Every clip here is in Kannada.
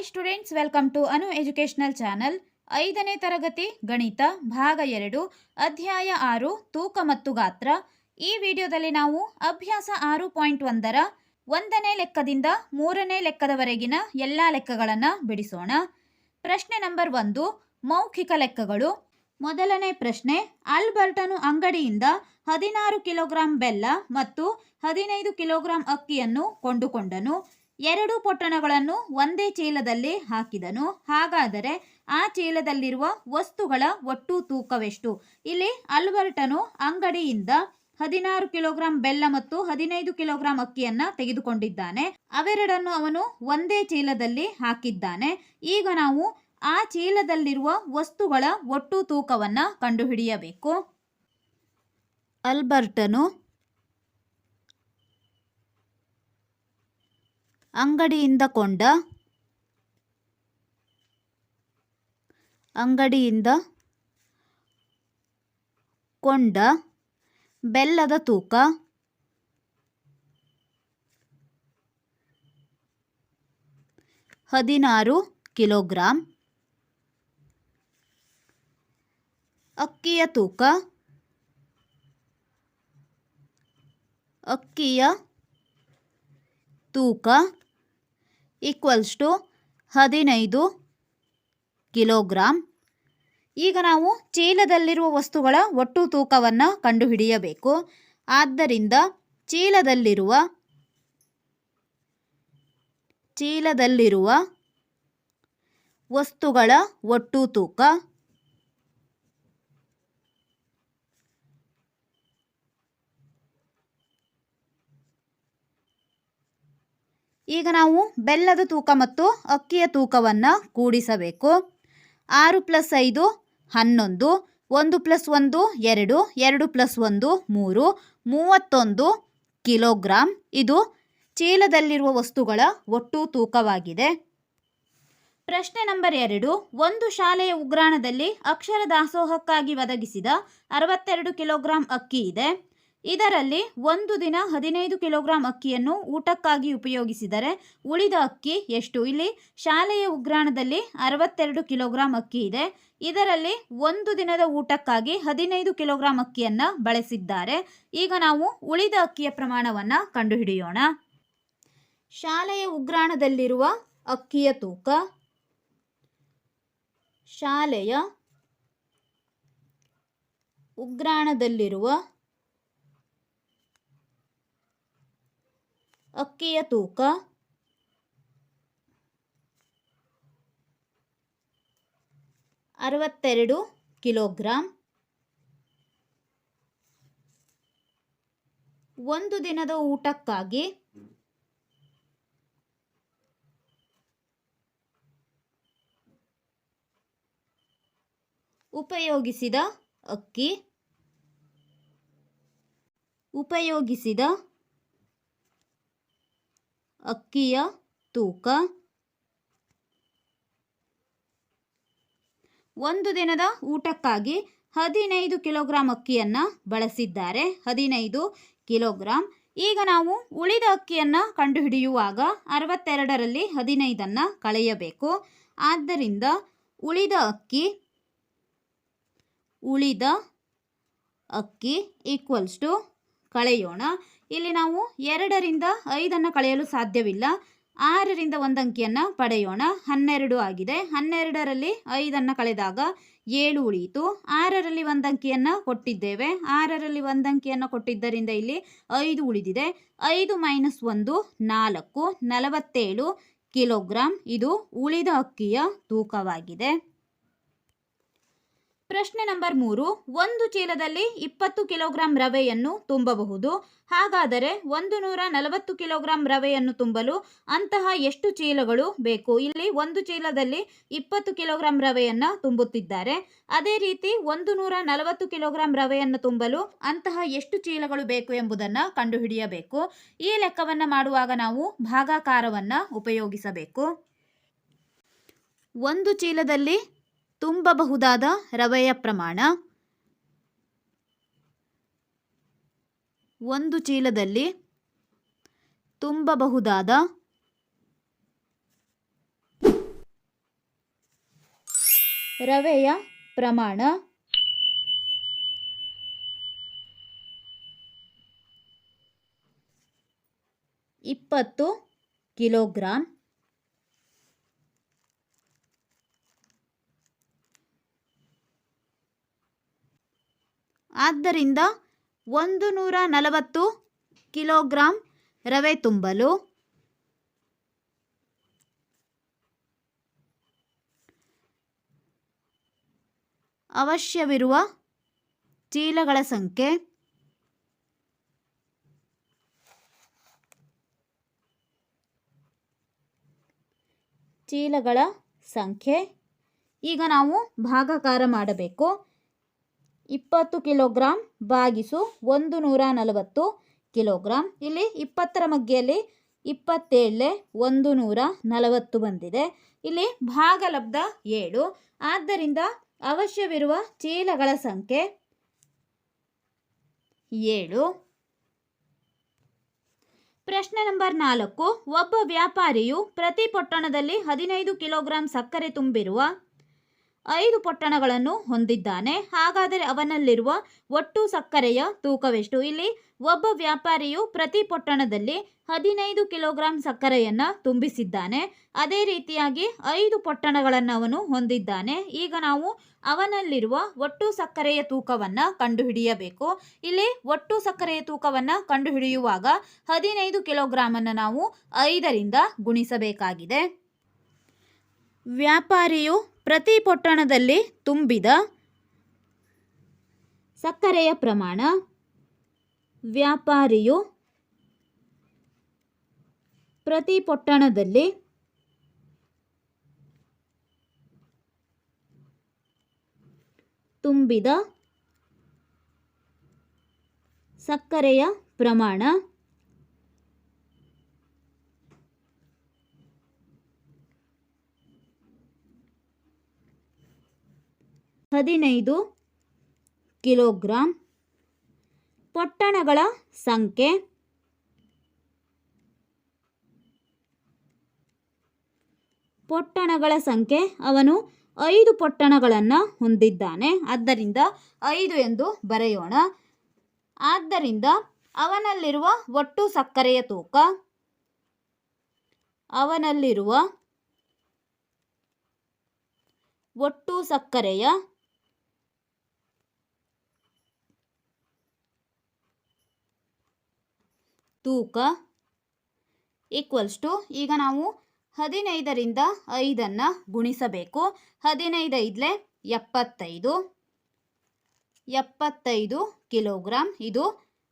Hi students welcome to Anu educational channel ಐದನೇ ತರಗತಿ, ಗಣಿತ, ಭಾಗ ಎರಡು, ಅಧ್ಯಾಯ ಆರು, ತೂಕ ಮತ್ತು ಗಾತ್ರ. ಈ ವಿಡಿಯೋದಲ್ಲಿ ನಾವು ಅಭ್ಯಾಸ ಆರು ಪಾಯಿಂಟ್ ಒಂದರ ಒಂದನೇ ಲೆಕ್ಕದಿಂದ ಮೂರನೇ ಲೆಕ್ಕದವರೆಗಿನ ಎಲ್ಲ ಲೆಕ್ಕಗಳನ್ನು ಬಿಡಿಸೋಣ. ಪ್ರಶ್ನೆ ನಂಬರ್ ಒಂದು, ಮೌಖಿಕ ಲೆಕ್ಕಗಳು. ಮೊದಲನೇ ಪ್ರಶ್ನೆ, ಆಲ್ಬರ್ಟನು ಅಂಗಡಿಯಿಂದ ಹದಿನಾರು ಕಿಲೋಗ್ರಾಂ ಬೆಲ್ಲ ಮತ್ತು ಹದಿನೈದು ಕಿಲೋಗ್ರಾಂ ಅಕ್ಕಿಯನ್ನು ಕೊಂಡುಕೊಂಡನು. ಎರಡು ಪೊಟ್ಟಣಗಳನ್ನು ಒಂದೇ ಚೀಲದಲ್ಲಿ ಹಾಕಿದನು. ಹಾಗಾದರೆ ಆ ಚೀಲದಲ್ಲಿರುವ ವಸ್ತುಗಳ ಒಟ್ಟು ತೂಕವೆಷ್ಟು? ಇಲ್ಲಿ ಅಲ್ಬರ್ಟನು ಅಂಗಡಿಯಿಂದ ಹದಿನಾರು ಕಿಲೋಗ್ರಾಂ ಬೆಲ್ಲ ಮತ್ತು ಹದಿನೈದು ಕಿಲೋಗ್ರಾಂ ಅಕ್ಕಿಯನ್ನ ತೆಗೆದುಕೊಂಡಿದ್ದಾನೆ. ಅವೆರಡನ್ನು ಅವನು ಒಂದೇ ಚೀಲದಲ್ಲಿ ಹಾಕಿದ್ದಾನೆ. ಈಗ ನಾವು ಆ ಚೀಲದಲ್ಲಿರುವ ವಸ್ತುಗಳ ಒಟ್ಟು ತೂಕವನ್ನು ಕಂಡುಹಿಡಿಯಬೇಕು. ಅಲ್ಬರ್ಟನು ಅಂಗಡಿಯಿಂದ ಕೊಂಡ ಅಂಗಡಿಯಿಂದ ಕೊಂಡ ಬೆಲ್ಲದ ತೂಕ ಹದಿನಾರು ಕಿಲೋಗ್ರಾಂ ಅಕ್ಕಿಯ ತೂಕ ಅಕ್ಕಿಯ ತೂಕ ಈಕ್ವಲ್ಸ್ ಟು ಹದಿನೈದು ಕಿಲೋಗ್ರಾಮ್ ಈಗ ನಾವು ಚೀಲದಲ್ಲಿರುವ ವಸ್ತುಗಳ ಒಟ್ಟು ತೂಕವನ್ನು ಕಂಡುಹಿಡಿಯಬೇಕು. ಆದ್ದರಿಂದ ಚೀಲದಲ್ಲಿರುವ ಚೀಲದಲ್ಲಿರುವ ವಸ್ತುಗಳ ಒಟ್ಟು ತೂಕ ಈಗ ನಾವು ಬೆಲ್ಲದ ತೂಕ ಮತ್ತು ಅಕ್ಕಿಯ ತೂಕವನ್ನು ಕೂಡಿಸಬೇಕು. ಆರು ಪ್ಲಸ್ ಐದು, ಹನ್ನೊಂದು, ಒಂದು ಪ್ಲಸ್ ಒಂದು, ಎರಡು ಎರಡು ಪ್ಲಸ್ ಒಂದು, ಮೂರು, ಮೂವತ್ತೊಂದು ಕಿಲೋಗ್ರಾಂ. ಇದು ಚೀಲದಲ್ಲಿರುವ ವಸ್ತುಗಳ ಒಟ್ಟು ತೂಕವಾಗಿದೆ. ಪ್ರಶ್ನೆ ನಂಬರ್ ಎರಡು, ಒಂದು ಶಾಲೆಯ ಉಗ್ರಾಣದಲ್ಲಿ ಅಕ್ಷರ ದಾಸೋಹಕ್ಕಾಗಿ ಒದಗಿಸಿದ ಅರವತ್ತೆರಡು ಕಿಲೋಗ್ರಾಂ ಅಕ್ಕಿ ಇದೆ. ಇದರಲ್ಲಿ ಒಂದು ದಿನ ಹದಿನೈದು ಕಿಲೋಗ್ರಾಂ ಅಕ್ಕಿಯನ್ನು ಊಟಕ್ಕಾಗಿ ಉಪಯೋಗಿಸಿದರೆ ಉಳಿದ ಅಕ್ಕಿ ಎಷ್ಟು? ಇಲ್ಲಿ ಶಾಲೆಯ ಉಗ್ರಾಣದಲ್ಲಿ ಅರವತ್ತೆರಡು ಕಿಲೋಗ್ರಾಂ ಅಕ್ಕಿ ಇದೆ. ಇದರಲ್ಲಿ ಒಂದು ದಿನದ ಊಟಕ್ಕಾಗಿ ಹದಿನೈದು ಕಿಲೋಗ್ರಾಂ ಅಕ್ಕಿಯನ್ನು ಬಳಸಿದ್ದಾರೆ. ಈಗ ನಾವು ಉಳಿದ ಅಕ್ಕಿಯ ಪ್ರಮಾಣವನ್ನು ಕಂಡುಹಿಡಿಯೋಣ. ಶಾಲೆಯ ಉಗ್ರಾಣದಲ್ಲಿರುವ ಅಕ್ಕಿಯ ತೂಕ. ಶಾಲೆಯ ಉಗ್ರಾಣದಲ್ಲಿರುವ ಅಕ್ಕಿಯ ತೂಕ ಅರವತ್ತೆರಡು ಕಿಲೋಗ್ರಾಂ ಒಂದು ದಿನದ ಊಟಕ್ಕಾಗಿ ಉಪಯೋಗಿಸಿದ ಅಕ್ಕಿ ಉಪಯೋಗಿಸಿದ ಅಕ್ಕಿಯ ತೂಕ. ಒಂದು ದಿನದ ಊಟಕ್ಕಾಗಿ ಹದಿನೈದು ಕಿಲೋಗ್ರಾಂ ಅಕ್ಕಿಯನ್ನು ಬಳಸಿದ್ದಾರೆ. ಹದಿನೈದು ಕಿಲೋಗ್ರಾಂ. ಈಗ ನಾವು ಉಳಿದ ಅಕ್ಕಿಯನ್ನು ಕಂಡುಹಿಡಿಯುವಾಗ ಅರವತ್ತೆರಡರಲ್ಲಿ ಹದಿನೈದನ್ನು ಕಳೆಯಬೇಕು. ಆದ್ದರಿಂದ ಉಳಿದ ಅಕ್ಕಿ ಉಳಿದ ಅಕ್ಕಿ ಈಕ್ವಲ್ಸ್ ಟು ಕಳೆಯೋಣ. ಇಲ್ಲಿ ನಾವು ಎರಡರಿಂದ ಐದನ್ನು ಕಳೆಯಲು ಸಾಧ್ಯವಿಲ್ಲ. ಆರರಿಂದ ಒಂದು ಅಂಕಿಯನ್ನು ಪಡೆಯೋಣ. ಹನ್ನೆರಡು ಆಗಿದೆ. ಹನ್ನೆರಡರಲ್ಲಿ ಐದನ್ನು ಕಳೆದಾಗ ಏಳು ಉಳಿಯಿತು. ಆರರಲ್ಲಿ ಒಂದು ಅಂಕಿಯನ್ನು ಕೊಟ್ಟಿದ್ದೇವೆ. ಆರರಲ್ಲಿ ಒಂದು ಅಂಕಿಯನ್ನು ಕೊಟ್ಟಿದ್ದರಿಂದ ಇಲ್ಲಿ ಐದು ಉಳಿದಿದೆ. ಐದು ಮೈನಸ್ ಒಂದು, ನಾಲ್ಕು. ನಲವತ್ತೇಳು ಕಿಲೋಗ್ರಾಂ. ಇದು ಉಳಿದ ಅಕ್ಕಿಯ ತೂಕವಾಗಿದೆ. ಪ್ರಶ್ನೆ ನಂಬರ್ ಮೂರು, ಒಂದು ಚೀಲದಲ್ಲಿ ಇಪ್ಪತ್ತು ಕಿಲೋಗ್ರಾಂ ರವೆಯನ್ನು ತುಂಬಬಹುದು. ಹಾಗಾದರೆ ಒಂದು ನೂರ ನಲವತ್ತು ಕಿಲೋಗ್ರಾಂ ರವೆಯನ್ನು ತುಂಬಲು ಅಂತಹ ಎಷ್ಟು ಚೀಲಗಳು ಬೇಕು? ಇಲ್ಲಿ ಒಂದು ಚೀಲದಲ್ಲಿ ಇಪ್ಪತ್ತು ಕಿಲೋಗ್ರಾಂ ರವೆಯನ್ನು ತುಂಬುತ್ತಿದ್ದಾರೆ. ಅದೇ ರೀತಿ ಒಂದು ನೂರ ನಲವತ್ತು ಕಿಲೋಗ್ರಾಂ ರವೆಯನ್ನು ತುಂಬಲು ಅಂತಹ ಎಷ್ಟು ಚೀಲಗಳು ಬೇಕು ಎಂಬುದನ್ನು ಕಂಡುಹಿಡಿಯಬೇಕು. ಈ ಲೆಕ್ಕವನ್ನು ಮಾಡುವಾಗ ನಾವು ಭಾಗಾಕಾರವನ್ನು ಉಪಯೋಗಿಸಬೇಕು. ಒಂದು ಚೀಲದಲ್ಲಿ ತುಂಬಬಹುದಾದ ರವೆಯ ಪ್ರಮಾಣ ಒಂದು ಚೀಲದಲ್ಲಿ ತುಂಬಬಹುದಾದ ರವೆಯ ಪ್ರಮಾಣ ಇಪ್ಪತ್ತು ಕಿಲೋಗ್ರಾಂ ಆದ್ದರಿಂದ ಒಂದು ನೂರ ನಲವತ್ತು ಕಿಲೋಗ್ರಾಂ ರವೆ ತುಂಬಲು ಅವಶ್ಯವಿರುವ ಚೀಲಗಳ ಸಂಖ್ಯೆ ಚೀಲಗಳ ಸಂಖ್ಯೆ. ಈಗ ನಾವು ಭಾಗಾಕಾರ ಮಾಡಬೇಕು. ಇಪ್ಪತ್ತು ಕಿಲೋಗ್ರಾಂ ಬಾಗಿಸು ಒಂದು ನೂರ ನಲವತ್ತು ಕಿಲೋಗ್ರಾಂ. ಇಲ್ಲಿ ಇಪ್ಪತ್ತರ ಮಗ್ಗೆಯಲ್ಲಿ ಇಪ್ಪತ್ತೇಳೆ ಒಂದು ನೂರ ನಲವತ್ತು ಬಂದಿದೆ. ಇಲ್ಲಿ ಭಾಗಲಬ್ಧ ಏಳು. ಆದ್ದರಿಂದ ಅವಶ್ಯವಿರುವ ಚೀಲಗಳ ಸಂಖ್ಯೆ ಏಳು. ಪ್ರಶ್ನೆ ನಂಬರ್ ನಾಲ್ಕು. ಒಬ್ಬ ವ್ಯಾಪಾರಿಯು ಪ್ರತಿ ಪೊಟ್ಟಣದಲ್ಲಿ ಹದಿನೈದು ಕಿಲೋಗ್ರಾಂ ಸಕ್ಕರೆ ತುಂಬಿರುವ ಐದು ಪೊಟ್ಟಣಗಳನ್ನು ಹೊಂದಿದ್ದಾನೆ. ಹಾಗಾದರೆ ಅವನಲ್ಲಿರುವ ಒಟ್ಟು ಸಕ್ಕರೆಯ ತೂಕವೆಷ್ಟು? ಇಲ್ಲಿ ಒಬ್ಬ ವ್ಯಾಪಾರಿಯು ಪ್ರತಿ ಪೊಟ್ಟಣದಲ್ಲಿ ಹದಿನೈದು ಕಿಲೋಗ್ರಾಂ ಸಕ್ಕರೆಯನ್ನು ತುಂಬಿಸಿದ್ದಾನೆ. ಅದೇ ರೀತಿಯಾಗಿ ಐದು ಪೊಟ್ಟಣಗಳನ್ನು ಅವನು ಹೊಂದಿದ್ದಾನೆ. ಈಗ ನಾವು ಅವನಲ್ಲಿರುವ ಒಟ್ಟು ಸಕ್ಕರೆಯ ತೂಕವನ್ನು ಕಂಡುಹಿಡಿಯಬೇಕು. ಇಲ್ಲಿ ಒಟ್ಟು ಸಕ್ಕರೆಯ ತೂಕವನ್ನು ಕಂಡುಹಿಡಿಯುವಾಗ ಹದಿನೈದು ಕಿಲೋಗ್ರಾಮನ್ನು ನಾವು ಐದರಿಂದ ಗುಣಿಸಬೇಕಾಗಿದೆ. ವ್ಯಾಪಾರಿಯು ಪ್ರತಿ ಪೊಟ್ಟಣದಲ್ಲಿ ತುಂಬಿದ ಸಕ್ಕರೆಯ ಪ್ರಮಾಣ ವ್ಯಾಪಾರಿಯು ಪ್ರತಿ ಪೊಟ್ಟಣದಲ್ಲಿ ತುಂಬಿದ ಸಕ್ಕರೆಯ ಪ್ರಮಾಣ ಹದಿನೈದು ಕಿಲೋಗ್ರಾಂ ಪೊಟ್ಟಣಗಳ ಸಂಖ್ಯೆ ಪೊಟ್ಟಣಗಳ ಸಂಖ್ಯೆ, ಅವನು ಐದು ಪೊಟ್ಟಣಗಳನ್ನು ಹೊಂದಿದ್ದಾನೆ. ಆದ್ದರಿಂದ ಐದು ಎಂದು ಬರೆಯೋಣ. ಆದ್ದರಿಂದ ಅವನಲ್ಲಿರುವ ಒಟ್ಟು ಸಕ್ಕರೆಯ ತೂಕ, ಅವನಲ್ಲಿರುವ ಒಟ್ಟು ಸಕ್ಕರೆಯ ತೂಕ ಈಕ್ವಲ್ಸ್ ಟು ಈಗ ನಾವು ಹದಿನೈದರಿಂದ ಐದನ್ನು ಗುಣಿಸಬೇಕು. ಹದಿನೈದು ಐದಲೆ ಎಪ್ಪತ್ತೈದು. ಎಪ್ಪತ್ತೈದು ಕಿಲೋಗ್ರಾಂ. ಇದು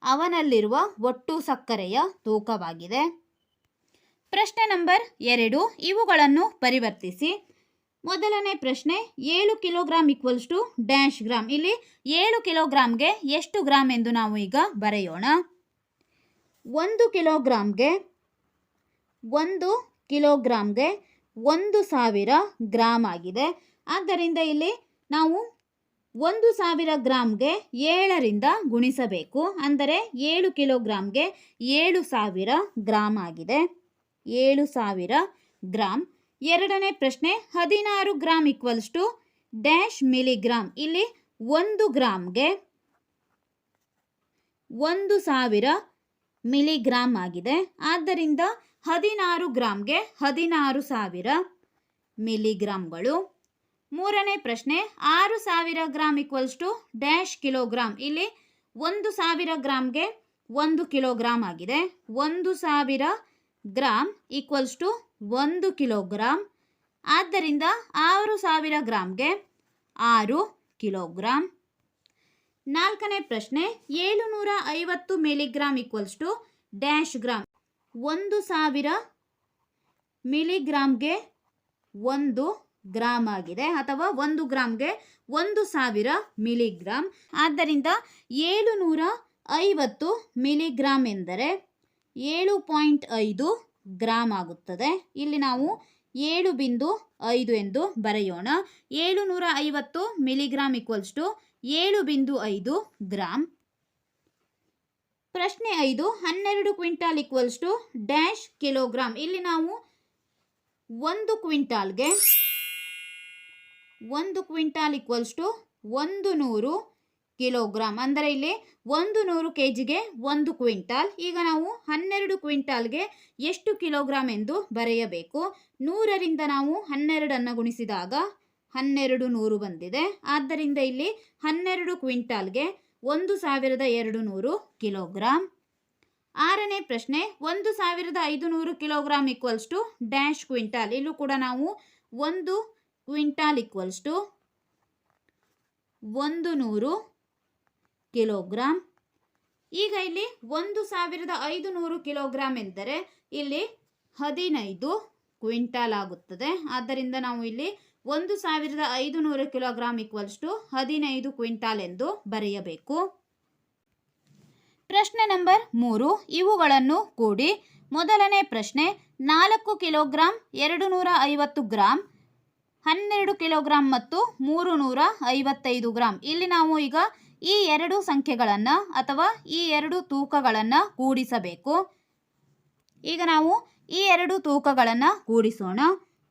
ಅವನಲ್ಲಿರುವ ಒಟ್ಟು ಸಕ್ಕರೆಯ ತೂಕವಾಗಿದೆ. ಪ್ರಶ್ನೆ ನಂಬರ್ ಎರಡು, ಇವುಗಳನ್ನು ಪರಿವರ್ತಿಸಿ. ಮೊದಲನೇ ಪ್ರಶ್ನೆ, ಏಳು kilogram equals to dash gram ಇಲ್ಲಿ ಏಳು ಕಿಲೋಗ್ರಾಮ್ಗೆ ಎಷ್ಟು ಗ್ರಾಮ್ ಎಂದು ನಾವು ಈಗ ಬರೆಯೋಣ. ಒಂದು ಕಿಲೋಗ್ರಾಮ್ಗೆ ಒಂದು ಕಿಲೋಗ್ರಾಮ್ಗೆ ಒಂದು ಸಾವಿರ ಗ್ರಾಮ್ ಆಗಿದೆ. ಆದ್ದರಿಂದ ಇಲ್ಲಿ ನಾವು ಒಂದು ಸಾವಿರ ಗ್ರಾಮ್ಗೆ ಏಳರಿಂದ ಗುಣಿಸಬೇಕು. ಅಂದರೆ ಏಳು ಕಿಲೋಗ್ರಾಮ್ಗೆ ಏಳು ಸಾವಿರ ಗ್ರಾಮ್ ಆಗಿದೆ. ಏಳು ಸಾವಿರ ಗ್ರಾಮ್ ಎರಡನೇ ಪ್ರಶ್ನೆ, ಹದಿನಾರು gram equals to dash milligram ಇಲ್ಲಿ ಒಂದು ಗ್ರಾಮ್ಗೆ ಒಂದು ಸಾವಿರ ಮಿಲಿಗ್ರಾಮ್ ಆಗಿದೆ. ಆದ್ದರಿಂದ ಹದಿನಾರು ಗ್ರಾಮ್ಗೆ ಹದಿನಾರು ಸಾವಿರ ಮಿಲಿಗ್ರಾಮ್ಗಳು. ಮೂರನೇ ಪ್ರಶ್ನೆ, ಆರು ಸಾವಿರ gram equals to dash kilogram ಇಲ್ಲಿ ಒಂದು ಸಾವಿರ ಗ್ರಾಮ್ಗೆ ಒಂದು ಕಿಲೋಗ್ರಾಮ್ ಆಗಿದೆ. ಒಂದು ಸಾವಿರ ಗ್ರಾಮ್ ಈಕ್ವಲ್ಸ್ ಟು ಒಂದು ಕಿಲೋಗ್ರಾಮ್ ಆದ್ದರಿಂದ ಆರು ಸಾವಿರ ಗ್ರಾಮ್ಗೆ ಆರು ಕಿಲೋಗ್ರಾಮ್ ನಾಲ್ಕನೇ ಪ್ರಶ್ನೆ ಏಳುನೂರ ಐವತ್ತು milligram equals to dash gram ಒಂದು ಸಾವಿರ ಮಿಲಿಗ್ರಾಮ್ಗೆ ಒಂದು ಗ್ರಾಮ್ ಆಗಿದೆ ಅಥವಾ ಒಂದು ಗ್ರಾಮ್ಗೆ ಒಂದು ಸಾವಿರ ಮಿಲಿಗ್ರಾಮ್ ಆದ್ದರಿಂದ ಏಳುನೂರ ಐವತ್ತು ಮಿಲಿಗ್ರಾಮ್ ಎಂದರೆ ಏಳು ಪಾಯಿಂಟ್ ಐದು ಗ್ರಾಮ್ ಆಗುತ್ತದೆ. ಇಲ್ಲಿ ನಾವು ಏಳು ಬಿಂದು ಐದು ಎಂದು ಬರೆಯೋಣ. ಏಳುನೂರ ಐವತ್ತು ಮಿಲಿಗ್ರಾಮ್ ಈಕ್ವಲ್ಸ್ ಟು ಏಳು ಬಿಂದು ಐದು ಗ್ರಾಮ್ ಪ್ರಶ್ನೆ ಐದು, ಹನ್ನೆರಡು quintal equals to dash kilogram ಇಲ್ಲಿ ನಾವು ಒಂದು ಕ್ವಿಂಟಾಲ್ಗೆ ಒಂದು ಕ್ವಿಂಟಾಲ್ ಈಕ್ವಲ್ಸ್ ಟು ಒಂದು ನೂರು ಕಿಲೋಗ್ರಾಮ್ ಅಂದರೆ ಇಲ್ಲಿ ಒಂದು ನೂರು ಕೆ ಜಿಗೆ ಒಂದು ಕ್ವಿಂಟಾಲ್. ಈಗ ನಾವು ಹನ್ನೆರಡು ಕ್ವಿಂಟಾಲ್ಗೆ ಎಷ್ಟು ಕಿಲೋಗ್ರಾಮ್ ಎಂದು ಬರೆಯಬೇಕು. ನೂರರಿಂದ ನಾವು ಹನ್ನೆರಡನ್ನು ಗುಣಿಸಿದಾಗ ಹನ್ನೆರಡು ನೂರು ಬಂದಿದೆ. ಆದ್ದರಿಂದ ಇಲ್ಲಿ ಹನ್ನೆರಡು ಕ್ವಿಂಟಾಲ್ಗೆ ಒಂದು ಸಾವಿರದ ಎರಡು ನೂರು ಕಿಲೋಗ್ರಾಮ್ ಆರನೇ ಪ್ರಶ್ನೆ, ಒಂದು ಸಾವಿರದ ಐದು ನೂರು kilogram equals to dash quintal. ಇಲ್ಲೂ ಕೂಡ ನಾವು ಒಂದು ಕ್ವಿಂಟಾಲ್ ಈಕ್ವಲ್ಸ್ ಟು ಒಂದು ನೂರು ಕಿಲೋಗ್ರಾಮ್ ಈಗ ಇಲ್ಲಿ ಒಂದು ಸಾವಿರದ ಐದು ನೂರು ಕಿಲೋಗ್ರಾಮ್ ಎಂದರೆ ಇಲ್ಲಿ ಹದಿನೈದು ಕ್ವಿಂಟಾಲ್ ಆಗುತ್ತದೆ. ಆದ್ದರಿಂದ ನಾವು ಇಲ್ಲಿ ಒಂದು ಸಾವಿರದ ಐದು ನೂರು ಕಿಲೋಗ್ರಾಮ್ ಈಕ್ವಲ್ಸ್ ಟು ಹದಿನೈದು ಕ್ವಿಂಟಾಲ್ ಎಂದು ಬರೆಯಬೇಕು. ಪ್ರಶ್ನೆ ನಂಬರ್ ಮೂರು. ಇವುಗಳನ್ನು ಕೂಡಿ ಮೊದಲನೇ ಪ್ರಶ್ನೆ, ನಾಲ್ಕು ಕಿಲೋಗ್ರಾಂ ಎರಡು ನೂರ ಐವತ್ತು ಗ್ರಾಂ, ಹನ್ನೆರಡು ಕಿಲೋಗ್ರಾಂ ಮತ್ತು ಮೂರು ನೂರ ಐವತ್ತೈದು ಗ್ರಾಂ. ಇಲ್ಲಿ ನಾವು ಈಗ ಈ ಎರಡು ಸಂಖ್ಯೆಗಳನ್ನು ಅಥವಾ ಈ ಎರಡು ತೂಕಗಳನ್ನು ಕೂಡಿಸಬೇಕು. ಈಗ ನಾವು ಈ ಎರಡು ತೂಕಗಳನ್ನು ಕೂಡಿಸೋಣ.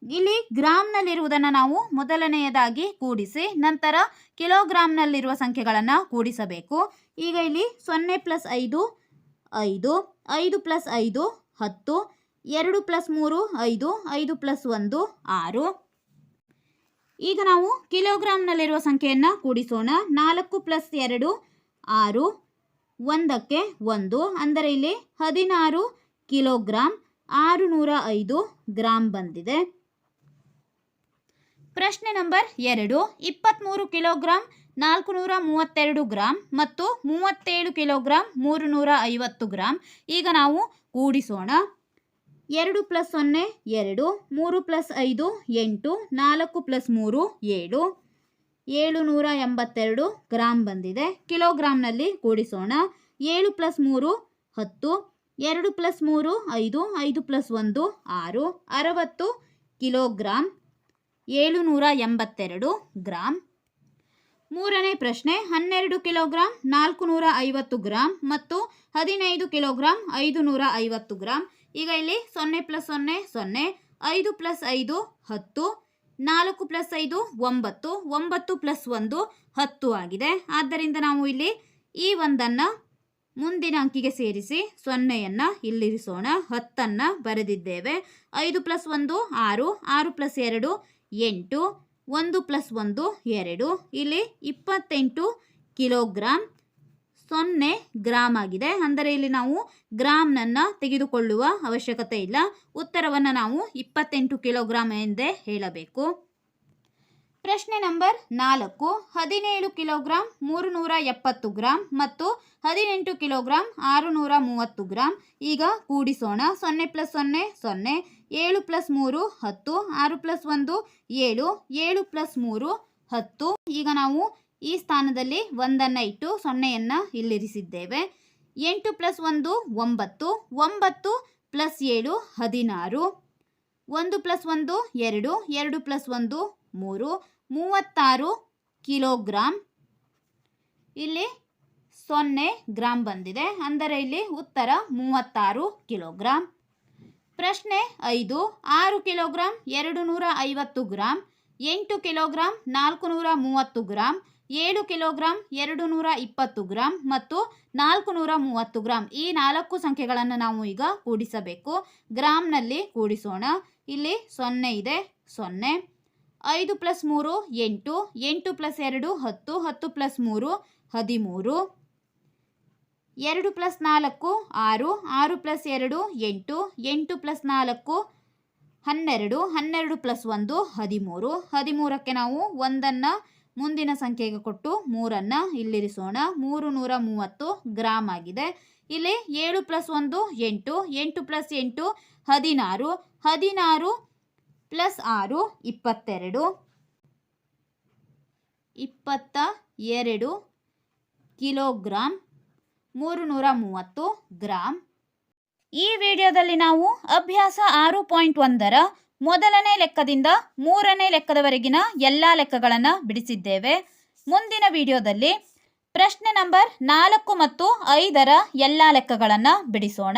ಇಲ್ಲಿ ಗ್ರಾಮ್ನಲ್ಲಿರುವುದನ್ನು ನಾವು ಮೊದಲನೆಯದಾಗಿ ಕೂಡಿಸಿ, ನಂತರ ಕಿಲೋಗ್ರಾಮ್ನಲ್ಲಿರುವ ಸಂಖ್ಯೆಗಳನ್ನು ಕೂಡಿಸಬೇಕು. ಈಗ ಇಲ್ಲಿ ಸೊನ್ನೆ ಪ್ಲಸ್ ಐದು ಐದು ಐದು ಪ್ಲಸ್ ಐದು, ಹತ್ತು, ಎರಡು ಪ್ಲಸ್ ಮೂರು, ಐದು ಐದು ಪ್ಲಸ್ ಒಂದು, ಆರು. ಈಗ ನಾವು ಕಿಲೋಗ್ರಾಮ್ನಲ್ಲಿರುವ ಸಂಖ್ಯೆಯನ್ನು ಕೂಡಿಸೋಣ. ನಾಲ್ಕು ಪ್ಲಸ್ ಎರಡು, ಆರು, ಒಂದಕ್ಕೆ ಒಂದು. ಅಂದರೆ ಇಲ್ಲಿ ಹದಿನಾರು ಕಿಲೋಗ್ರಾಮ್ ಆರು ನೂರ ಐದು ಗ್ರಾಮ್ ಬಂದಿದೆ. ಪ್ರಶ್ನೆ ನಂಬರ್ ಎರಡು. ಇಪ್ಪತ್ತ್ಮೂರು ಕಿಲೋಗ್ರಾಂ ನಾಲ್ಕು ನೂರ ಮೂವತ್ತೆರಡು ಗ್ರಾಮ್ ಮತ್ತು ಮೂವತ್ತೇಳು ಕಿಲೋಗ್ರಾಮ್ ಮೂರು ನೂರ ಐವತ್ತು ಗ್ರಾಮ್ ಈಗ ನಾವು ಕೂಡಿಸೋಣ. ಎರಡು ಪ್ಲಸ್ ಸೊನ್ನೆ, ಎರಡು. ಮೂರು ಪ್ಲಸ್ ಐದು, ಎಂಟು. ನಾಲ್ಕು ಪ್ಲಸ್ ಮೂರು, ಏಳು. ಏಳು ನೂರ ಎಂಬತ್ತೆರಡು ಗ್ರಾಮ್ ಬಂದಿದೆ. ಕಿಲೋಗ್ರಾಮ್ನಲ್ಲಿ ಕೂಡಿಸೋಣ. ಏಳು ಪ್ಲಸ್ ಮೂರು, ಹತ್ತು. ಎರಡು ಪ್ಲಸ್ ಮೂರು, ಐದು. ಐದು ಪ್ಲಸ್ ಒಂದು, ಆರು. ಅರವತ್ತು ಕಿಲೋಗ್ರಾಮ್ ಏಳು ನೂರ ಎಂಬತ್ತೆರಡು ಗ್ರಾಮ್ ಮೂರನೇ ಪ್ರಶ್ನೆ, ಹನ್ನೆರಡು ಕಿಲೋಗ್ರಾಮ್ ನಾಲ್ಕು ನೂರ ಐವತ್ತು ಗ್ರಾಮ್ ಮತ್ತು ಹದಿನೈದು ಕಿಲೋಗ್ರಾಮ್ ಐದು ನೂರ ಐವತ್ತು ಗ್ರಾಮ್ ಈಗ ಇಲ್ಲಿ ಸೊನ್ನೆ ಪ್ಲಸ್ ಸೊನ್ನೆ ಸೊನ್ನೆ. ಐದು ಪ್ಲಸ್ ಐದು, ಹತ್ತು. ನಾಲ್ಕು ಪ್ಲಸ್ ಐದು, ಒಂಬತ್ತು. ಒಂಬತ್ತು ಪ್ಲಸ್ ಒಂದು, ಹತ್ತು ಆಗಿದೆ. ಆದ್ದರಿಂದ ನಾವು ಇಲ್ಲಿ ಈ ಒಂದನ್ನು ಮುಂದಿನ ಅಂಕಿಗೆ ಸೇರಿಸಿ ಸೊನ್ನೆಯನ್ನು ಇಲ್ಲಿರಿಸೋಣ. ಹತ್ತನ್ನು ಬರೆದಿದ್ದೇವೆ. ಐದು ಪ್ಲಸ್ ಒಂದು, ಆರು. ಆರು ಪ್ಲಸ್ ಎರಡು ಎಂಟು, ಒಂದು ಪ್ಲಸ್ ಒಂದು ಎರಡು. ಇಲ್ಲಿ ಇಪ್ಪತ್ತೆಂಟು ಕಿಲೋಗ್ರಾಮ್ ಸೊನ್ನೆ ಗ್ರಾಮ್ ಆಗಿದೆ. ಅಂದರೆ ಇಲ್ಲಿ ನಾವು ಗ್ರಾಮ್ನನ್ನು ತೆಗೆದುಕೊಳ್ಳುವ ಅವಶ್ಯಕತೆ ಇಲ್ಲ. ಉತ್ತರವನ್ನು ನಾವು ಇಪ್ಪತ್ತೆಂಟು ಕಿಲೋಗ್ರಾಮ್ ಎಂದೇ ಹೇಳಬೇಕು. ಪ್ರಶ್ನೆ ನಂಬರ್ ನಾಲ್ಕು. ಹದಿನೇಳು ಕಿಲೋಗ್ರಾಂ ಮೂರು ನೂರ ಎಪ್ಪತ್ತು ಗ್ರಾಂ ಮತ್ತು ಹದಿನೆಂಟು ಕಿಲೋಗ್ರಾಂ ಆರು ನೂರ ಮೂವತ್ತು ಗ್ರಾಂ. ಈಗ ಕೂಡಿಸೋಣ. ಸೊನ್ನೆ ಪ್ಲಸ್ ಸೊನ್ನೆ ಸೊನ್ನೆ. ಏಳು ಪ್ಲಸ್ ಮೂರು, ಹತ್ತು. ಆರು ಪ್ಲಸ್ ಒಂದು, ಏಳು. ಏಳು ಪ್ಲಸ್ ಮೂರು, ಹತ್ತು. ಈಗ ನಾವು ಈ ಸ್ಥಾನದಲ್ಲಿ ಒಂದನ್ನು ಇಟ್ಟು ಸೊನ್ನೆಯನ್ನು ಇಲ್ಲಿರಿಸಿದ್ದೇವೆ. ಎಂಟು ಪ್ಲಸ್ ಒಂದು, ಒಂಬತ್ತು. ಒಂಬತ್ತು ಪ್ಲಸ್ ಏಳು, ಹದಿನಾರು. ಒಂದು ಪ್ಲಸ್ ಒಂದು, ಎರಡು. ಎರಡು ಪ್ಲಸ್ ಒಂದು, ಮೂರು. ಮೂವತ್ತಾರು ಕಿಲೋಗ್ರಾಮ್ ಇಲ್ಲಿ ಸೊನ್ನೆ ಗ್ರಾಮ್ ಬಂದಿದೆ. ಅಂದರೆ ಇಲ್ಲಿ ಉತ್ತರ ಮೂವತ್ತಾರು ಕಿಲೋಗ್ರಾಮ್ ಪ್ರಶ್ನೆ ಐದು, ಆರು ಕಿಲೋಗ್ರಾಮ್ ಎರಡು ನೂರ ಐವತ್ತು ಗ್ರಾಮ್ ಎಂಟು ಕಿಲೋಗ್ರಾಮ್ ನಾಲ್ಕು ನೂರ ಮೂವತ್ತು ಗ್ರಾಮ್ ಏಳು ಕಿಲೋಗ್ರಾಮ್ ಎರಡು ನೂರ ಇಪ್ಪತ್ತು ಗ್ರಾಮ್ ಮತ್ತು ನಾಲ್ಕು ನೂರ ಮೂವತ್ತು ಗ್ರಾಮ್ ಈ ನಾಲ್ಕು ಸಂಖ್ಯೆಗಳನ್ನು ನಾವು ಈಗ ಕೂಡಿಸಬೇಕು. ಗ್ರಾಮ್ನಲ್ಲಿ ಕೂಡಿಸೋಣ. ಇಲ್ಲಿ ಸೊನ್ನೆ ಇದೆ. ಸೊನ್ನೆ. ಐದು ಪ್ಲಸ್ ಮೂರು, ಎಂಟು. ಎಂಟು ಪ್ಲಸ್ ಎರಡು, ಹತ್ತು. ಹತ್ತು ಪ್ಲಸ್ ಮೂರು, ಹದಿಮೂರು. ಎರಡು ಪ್ಲಸ್ ನಾಲ್ಕು, ಆರು. ಆರು ಪ್ಲಸ್ ಎರಡು, ಎಂಟು. ಎಂಟು ಪ್ಲಸ್ ನಾಲ್ಕು, ಹನ್ನೆರಡು. ಹನ್ನೆರಡು ಪ್ಲಸ್ ಒಂದು, ಹದಿಮೂರು. ಹದಿಮೂರಕ್ಕೆ ನಾವು ಒಂದನ್ನು ಮುಂದಿನ ಸಂಖ್ಯೆಗೆ ಕೊಟ್ಟು ಮೂರನ್ನು ಇಲ್ಲಿರಿಸೋಣ. ಮೂರು ನೂರ ಮೂವತ್ತು ಗ್ರಾಮ್ ಆಗಿದೆ. ಇಲ್ಲಿ ಏಳು ಪ್ಲಸ್ ಒಂದು, ಎಂಟು. ಎಂಟು ಪ್ಲಸ್ ಎಂಟು, ಹದಿನಾರು. ಹದಿನಾರು ಪ್ಲಸ್ ಆರು, ಇಪ್ಪತ್ತೆರಡು. ಇಪ್ಪತ್ತ ಎರಡು ಕಿಲೋಗ್ರಾಮ್ ಮೂರು ನೂರ ಮೂವತ್ತು ಗ್ರಾಮ್ ಈ ವಿಡಿಯೋದಲ್ಲಿ ನಾವು ಅಭ್ಯಾಸ ಆರು ಪಾಯಿಂಟ್ ಒಂದರ ಮೊದಲನೇ ಲೆಕ್ಕದಿಂದ ಮೂರನೇ ಲೆಕ್ಕದವರೆಗಿನ ಎಲ್ಲ ಲೆಕ್ಕಗಳನ್ನು ಬಿಡಿಸಿದ್ದೇವೆ. ಮುಂದಿನ ವಿಡಿಯೋದಲ್ಲಿ ಪ್ರಶ್ನೆ ನಂಬರ್ ನಾಲ್ಕು ಮತ್ತು ಐದರ ಎಲ್ಲ ಲೆಕ್ಕಗಳನ್ನು ಬಿಡಿಸೋಣ.